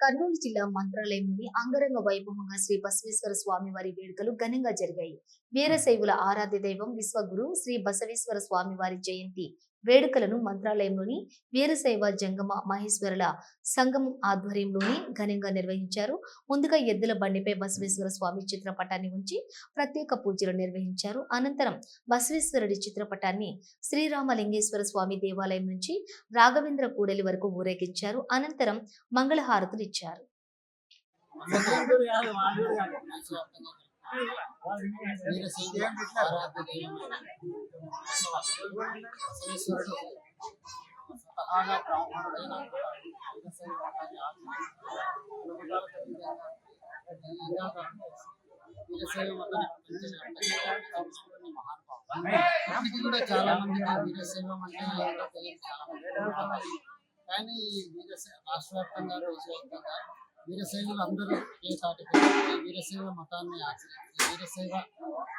కర్నూలు జిల్లా మంత్రాలయంలోని అంగరంగ వైభవంగా శ్రీ బసవేశ్వర స్వామి వారి వేడుకలు ఘనంగా జరిగాయి. వీరశైవుల ఆరాధ్య దైవం విశ్వగురు శ్రీ బసవేశ్వర స్వామి వారి జయంతి వేడుకలను మంత్రాలయంలోని వీరశైవ జంగమ మహేశ్వరుల సంగమం ఆధ్వర్యంలోని ఘనంగా నిర్వహించారు. ముందుగా ఎద్దుల బండిపై బసవేశ్వర స్వామి చిత్రపటాన్ని ఉంచి ప్రత్యేక పూజలు నిర్వహించారు. అనంతరం బసవేశ్వరుడి చిత్రపటాన్ని శ్రీరామలింగేశ్వర స్వామి దేవాలయం నుంచి రాఘవేంద్ర కూడలి వరకు ఊరేగించారు. అనంతరం మంగళహారతులు ఇచ్చారు. వీరశైవ ఆరాధ్య బసవేశ్వరుడు స్వతహాగా బ్రాహ్మణుడైన వీరశైవ మతాన్ని మహానుభావుడు కూడా చాలా మంది వీరశైవం అంటే చాలా మంది కానీ ఈ వీరశైవ రాష్ట్ర వ్యాప్తంగా దేశవ్యాప్తంగా వీరశైవులు అందరూ ఏ తాటికి వీరశైవ మతాన్ని ఆచరించి వీరశైవ